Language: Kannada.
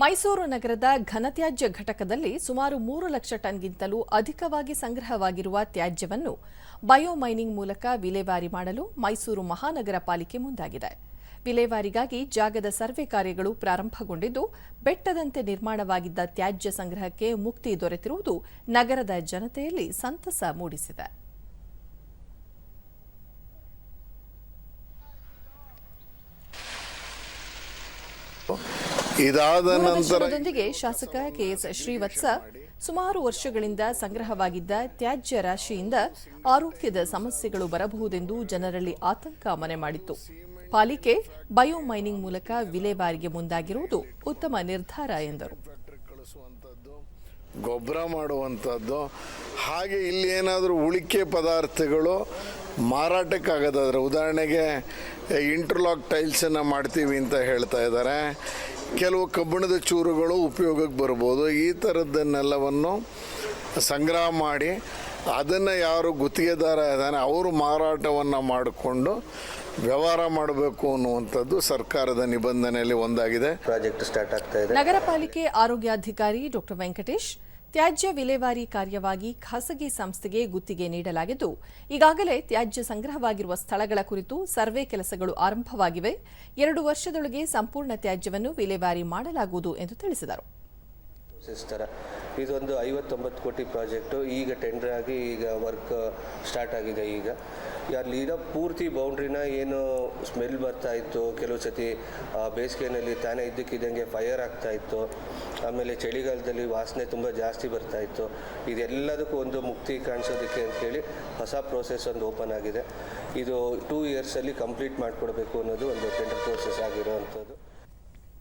ಮೈಸೂರು ನಗರದ ಘನತ್ಯಾಜ್ಯ ಘಟಕದಲ್ಲಿ ಸುಮಾರು ಮೂರು ಲಕ್ಷ ಟನ್ಗಿಂತಲೂ ಅಧಿಕವಾಗಿ ಸಂಗ್ರಹವಾಗಿರುವ ತ್ಯಾಜ್ಯವನ್ನು ಬಯೋಮೈನಿಂಗ್ ಮೂಲಕ ವಿಲೇವಾರಿ ಮಾಡಲು ಮೈಸೂರು ಮಹಾನಗರ ಪಾಲಿಕೆ ಮುಂದಾಗಿದೆ. ವಿಲೇವಾರಿಗಾಗಿ ಜಾಗದ ಸರ್ವೆ ಕಾರ್ಯಗಳು ಪ್ರಾರಂಭಗೊಂಡಿದ್ದು, ಬೆಟ್ಟದಂತೆ ನಿರ್ಮಾಣವಾಗಿದ್ದ ತ್ಯಾಜ್ಯ ಸಂಗ್ರಹಕ್ಕೆ ಮುಕ್ತಿ ದೊರೆತಿರುವುದು ನಗರದ ಜನತೆಯಲ್ಲಿ ಸಂತಸ ಮೂಡಿಸಿದೆ. ಇದಾದ ನಂತರ ಶಾಸಕ ಕೆಎಸ್ ಶ್ರೀವತ್ಸ ಸುಮಾರು ವರ್ಷಗಳಿಂದ ಸಂಗ್ರಹವಾಗಿದ್ದ ತ್ಯಾಜ್ಯ ರಾಶಿಯಿಂದ ಆರೋಗ್ಯದ ಸಮಸ್ಯೆಗಳು ಬರಬಹುದೆಂದು ಜನರಲ್ಲಿ ಆತಂಕ ಮನೆ ಮಾಡಿತ್ತು. ಪಾಲಿಕೆ ಬಯೋಮೈನಿಂಗ್ ಮೂಲಕ ವಿಲೇವಾರಿಗೆ ಮುಂದಾಗಿರುವುದು ಉತ್ತಮ ನಿರ್ಧಾರ ಎಂದರು. ಗೊಬ್ಬರ ಮಾಡುವಂಥದ್ದು ಹಾಗೆ ಇಲ್ಲಿ ಏನಾದರೂ ಉಳಿಕೆ ಪದಾರ್ಥಗಳು ಮಾರಾಟಕ್ಕಾಗೋದಾದ್ರೆ ಉದಾಹರಣೆಗೆ ಇಂಟರ್ಲಾಕ್ ಟೈಲ್ಸನ್ನು ಮಾಡ್ತೀವಿ ಅಂತ ಹೇಳ್ತಾ ಇದ್ದಾರೆ. ಕೆಲವು ಕಬ್ಬಿಣದ ಚೂರುಗಳು ಉಪಯೋಗಕ್ಕೆ ಬರ್ಬೋದು. ಈ ಥರದ್ದನ್ನೆಲ್ಲವನ್ನು ಸಂಗ್ರಹ ಮಾಡಿ ಅದನ್ನು ಯಾರು ಗುತ್ತಿಗೆದಾರ ಇದ್ದಾನೆ ಅವರು ಮಾರಾಟವನ್ನು ಮಾಡಿಕೊಂಡು ವ್ಯವಹಾರ ಮಾಡಬೇಕು ಅನ್ನುವಂಥದ್ದು ಸರ್ಕಾರದ ನಿಬಂಧನೆಯಲ್ಲಿ ಒಂದಾಗಿದೆ. ಪ್ರಾಜೆಕ್ಟ್ ಸ್ಟಾರ್ಟ್ ಆಗ್ತಾ ಇದೆ. ನಗರ ಪಾಲಿಕೆ ಆರೋಗ್ಯಾಧಿಕಾರಿ ಡಾಕ್ಟರ್ ವೆಂಕಟೇಶ್ ತ್ಯಾಜ್ಯ ವಿಲೇವಾರಿ ಕಾರ್ಯವಾಗಿ ಖಾಸಗಿ ಸಂಸ್ಥೆಗೆ ಗುತ್ತಿಗೆ ನೀಡಲಾಗಿದ್ದು, ಈಗಾಗಲೇ ತ್ಯಾಜ್ಯ ಸಂಗ್ರಹವಾಗಿರುವ ಸ್ಥಳಗಳ ಕುರಿತು ಸರ್ವೆ ಕೆಲಸಗಳು ಆರಂಭವಾಗಿವೆ. ಎರಡು ವರ್ಷದೊಳಗೆ ಸಂಪೂರ್ಣ ತ್ಯಾಜ್ಯವನ್ನು ವಿಲೇವಾರಿ ಮಾಡಲಾಗುವುದು ಎಂದು ತಿಳಿಸಿದರು. ಇದೊಂದು ಐವತ್ತೊಂಬತ್ತು ಕೋಟಿ ಪ್ರಾಜೆಕ್ಟು. ಈಗ ಟೆಂಡರ್ ಆಗಿ ಈಗ ವರ್ಕ್ ಸ್ಟಾರ್ಟ್ ಆಗಿದೆ ಈಗ. ಅಲ್ಲಿರೋ ಪೂರ್ತಿ ಬೌಂಡ್ರಿನ ಏನು ಸ್ಮೆಲ್ ಬರ್ತಾ ಇತ್ತು, ಕೆಲವು ಸತಿ ಬೇಸಿಗೆನಲ್ಲಿ ತಾನೇ ಇದ್ದಕ್ಕಿದ್ದಂಗೆ ಫೈರ್ ಆಗ್ತಾ ಇತ್ತು. ಆಮೇಲೆ ಚಳಿಗಾಲದಲ್ಲಿ ವಾಸನೆ ತುಂಬ ಜಾಸ್ತಿ ಬರ್ತಾ ಇತ್ತು. ಇದೆಲ್ಲದಕ್ಕೂ ಒಂದು ಮುಕ್ತಿ ಕಾಣಿಸೋದಕ್ಕೆ ಅಂತೇಳಿ ಹೊಸ ಪ್ರೋಸೆಸ್ ಒಂದು ಓಪನ್ ಆಗಿದೆ. ಇದು ಟೂ ಇಯರ್ಸಲ್ಲಿ ಕಂಪ್ಲೀಟ್ ಮಾಡಿಕೊಡ್ಬೇಕು ಅನ್ನೋದು ಒಂದು ಟೆಂಡರ್ ಪ್ರೋಸೆಸ್ ಆಗಿರೋವಂಥದ್ದು.